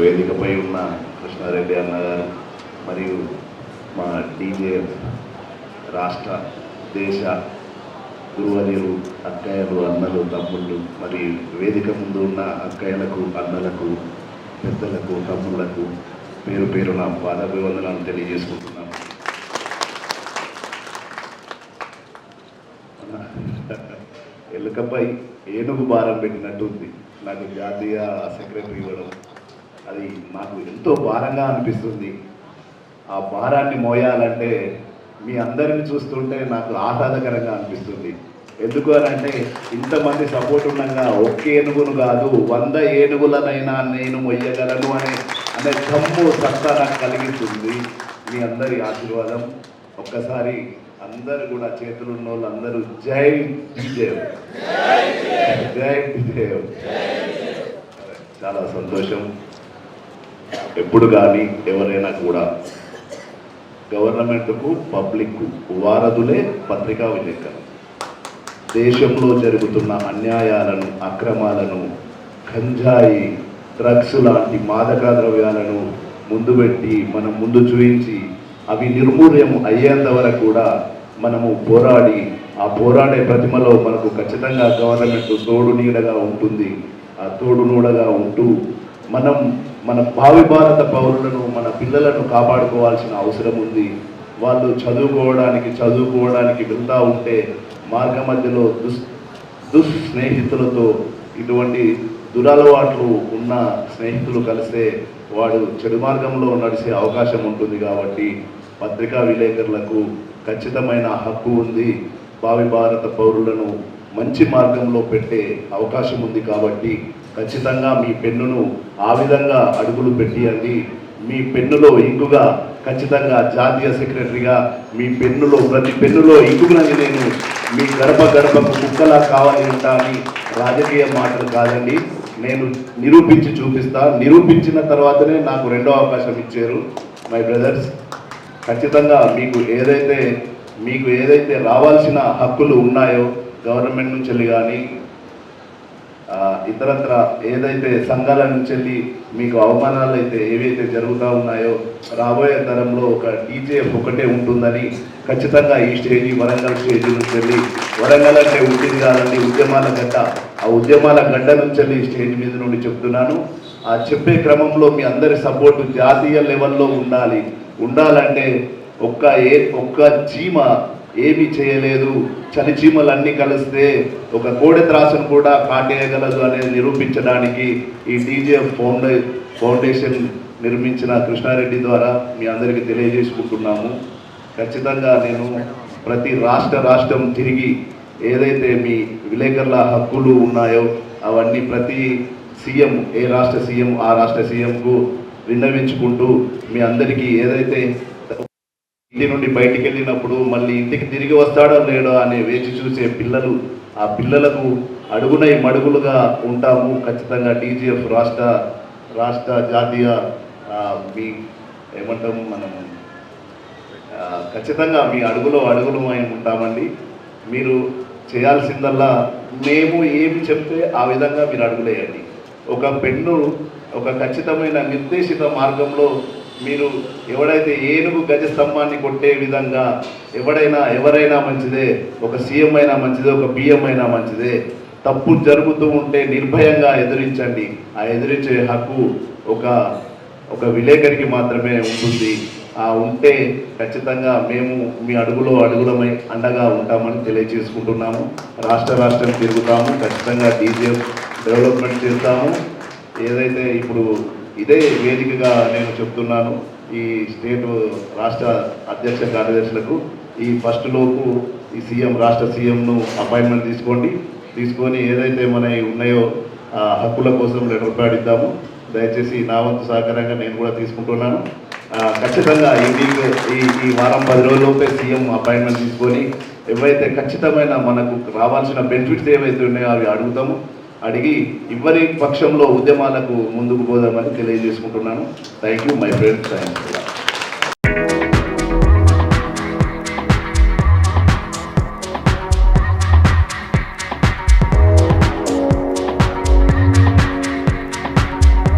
వేదికపై ఉన్న కృష్ణారెడ్డి అన్నగారు మరియు మా డీజే రాష్ట్ర దేశ గురువర్యులు అక్కయ్యలు అన్నలు తమ్ముళ్ళు మరి వేదిక ముందు ఉన్న అక్కయ్యలకు అన్నలకు పెద్దలకు తమ్ముళ్ళకు పేరు పేరున పాదాభివందనాలు తెలియజేసుకుంటున్నాను. ఎలుకపై ఏనుగు భారం పెట్టినట్టు ఉంది నాకు జాతీయ సెక్రటరీ ఇవ్వడం. అది నాకు ఎంతో భారంగా అనిపిస్తుంది. ఆ భారాన్ని మోయాలంటే మీ అందరిని చూస్తుంటే నాకు ఆహ్లాదకరంగా అనిపిస్తుంది. ఎందుకు అని అంటే ఇంతమంది సపోర్ట్ ఉండగా ఒక్క ఏనుగును కాదు వంద ఏనుగులనైనా నేను మొయ్యగలను అనే అనే దమ్ము సత్తా నాకు కలిగిస్తుంది. మీ అందరి ఆశీర్వాదం. ఒక్కసారి అందరు కూడా చేతులు ఉన్న వాళ్ళు అందరూ జై విజయ్ జై విజయ్ చాలా సంతోషం. ఎప్పుడు కానీ ఎవరైనా కూడా గవర్నమెంట్కు పబ్లిక్కు వారధులే పత్రికా విలేకరు. దేశంలో జరుగుతున్న అన్యాయాలను అక్రమాలను గంజాయి డ్రగ్స్ లాంటి మాదక ద్రవ్యాలను ముందు పెట్టి మనం ముందు చూపించి అవి నిర్మూల్యం అయ్యేంత వరకు కూడా మనము పోరాడి ఆ పోరాడే ప్రతిమలో మనకు ఖచ్చితంగా గవర్నమెంట్ తోడు నీడగా ఉంటుంది. ఆ తోడు నీడగా ఉంటూ మనం మన భావి భారత పౌరులను మన పిల్లలను కాపాడుకోవాల్సిన అవసరం ఉంది. వాళ్ళు చదువుకోవడానికి చదువుకోవడానికి వెళ్తూ ఉంటే మార్గ మధ్యలో దుస్ దుస్నేహితులతో ఇటువంటి దురలవాట్లు ఉన్న స్నేహితులు కలిస్తే వాడు చెడు మార్గంలో నడిచే అవకాశం ఉంటుంది కాబట్టి పత్రికా విలేకరులకు ఖచ్చితమైన హక్కు ఉంది. భావి భారత పౌరులను మంచి మార్గంలో పెట్టే అవకాశం ఉంది కాబట్టి ఖచ్చితంగా మీ పెన్నును ఆ విధంగా అడుగులు పెట్టియండి. మీ పెన్నులో ఇంకుగా ఖచ్చితంగా జాతీయ సెక్రటరీగా మీ పెన్నులో ప్రతి పెన్నులో ఇంకునని నేను మీ గడప గడపకు కుక్కలా కావాలి ఉంటా అని రాజకీయ మాటలు కాదండి. నేను నిరూపించి చూపిస్తా. నిరూపించిన తర్వాతనే నాకు రెండో అవకాశం ఇచ్చారు. మై బ్రదర్స్ ఖచ్చితంగా మీకు ఏదైతే మీకు ఏదైతే రావాల్సిన హక్కులు ఉన్నాయో గవర్నమెంట్ నుంచి కానీ ఇతరత్ర ఏదైతే సంఘాల నుంచి వెళ్ళి మీకు అవమానాలు అయితే ఏవైతే జరుగుతూ ఉన్నాయో రాబోయే తరంలో ఒక డీజే ఒకటే ఉంటుందని ఖచ్చితంగా ఈ స్టేజీ వరంగల్ స్టేజీ నుంచి వెళ్ళి వరంగల్ అంటే ఉంటుంది కాదండి ఉద్యమాల గడ్డ. ఆ ఉద్యమాల గడ్డ నుంచి వెళ్ళి ఈ స్టేజ్ మీద నుండి చెప్తున్నాను. ఆ చెప్పే క్రమంలో మీ అందరి సపోర్టు జాతీయ లెవెల్లో ఉండాలి. ఉండాలంటే ఒక్క ఏ ఒక్క చీమ ఏమీ చేయలేదు. చనిచీమలన్నీ అన్నీ కలిస్తే ఒక కోడె త్రాసును కూడా కాటేయగలదు అనేది నిరూపించడానికి ఈ డీజే ఫౌండే ఫౌండేషన్ నిర్మించిన కృష్ణారెడ్డి ద్వారా మీ అందరికీ తెలియజేసుకుంటున్నాము. ఖచ్చితంగా నేను ప్రతి రాష్ట్ర రాష్ట్రం తిరిగి ఏదైతే మీ విలేకరుల హక్కులు ఉన్నాయో అవన్నీ ప్రతి సీఎం ఏ రాష్ట్ర సీఎం ఆ రాష్ట్ర సీఎంకు విన్నవించుకుంటూ మీ అందరికీ ఏదైతే ఇంటి నుండి బయటికి వెళ్ళినప్పుడు మళ్ళీ ఇంటికి తిరిగి వస్తాడో లేడో అనే వేచి చూసే పిల్లలు ఆ పిల్లలకు అడుగునై మడుగులుగా ఉంటాము. ఖచ్చితంగా డీజీఎఫ్ రాష్ట్ర రాష్ట్ర జాతీయ మీ ఏమంటాము మనం ఖచ్చితంగా మీ అడుగులో అడుగులమై ఉంటామండి. మీరు చేయాల్సిందల్లా మేము ఏమి చెప్తే ఆ విధంగా మీరు అడుగులేయండి. ఒక పెన్ను ఒక ఖచ్చితమైన నిర్దేశిత మార్గంలో మీరు ఎవడైతే ఏనుగు గజ స్తంభాన్ని కొట్టే విధంగా ఎవడైనా ఎవరైనా మంచిదే ఒక సీఎం అయినా మంచిదే ఒక బిఎం అయినా మంచిదే. తప్పు జరుగుతూ ఉంటే నిర్భయంగా ఎదిరించండి. ఆ ఎదిరించే హక్కు ఒక ఒక విలేకరికి మాత్రమే ఉంటుంది. ఆ ఉంటే ఖచ్చితంగా మేము మీ అడుగులో అడుగులమై అండగా ఉంటామని తెలియజేసుకుంటున్నాము రాష్ట్ర రాష్ట్రం తిరుగుతాము. ఖచ్చితంగా డీజే డెవలప్మెంట్ చేస్తాము. ఏదైతే ఇప్పుడు ఇదే వేదికగా నేను చెప్తున్నాను ఈ స్టేట్ రాష్ట్ర అధ్యక్ష కార్యదర్శులకు. ఈ ఫస్ట్ లోపు ఈ సీఎం రాష్ట్ర సీఎంను అపాయింట్మెంట్ తీసుకోండి. తీసుకొని ఏదైతే మన ఉన్నాయో హక్కుల కోసం లెటర్ పాడిద్దాము దయచేసి నా వంతు సహకారంగా నేను కూడా తీసుకుంటున్నాను. ఖచ్చితంగా ఈ వీక్ ఈ ఈ వారం పది రోజులలోపే సీఎం అపాయింట్మెంట్ తీసుకొని ఏవైతే ఖచ్చితమైన మనకు రావాల్సిన బెనిఫిట్స్ ఏవైతే ఉన్నాయో అవి అడుగుతాము. అడిగి ఇవ్వని పక్షంలో ఉద్యమాలకు ముందుకు పోదామని తెలియజేసుకుంటున్నాను. Thank you my friends thank you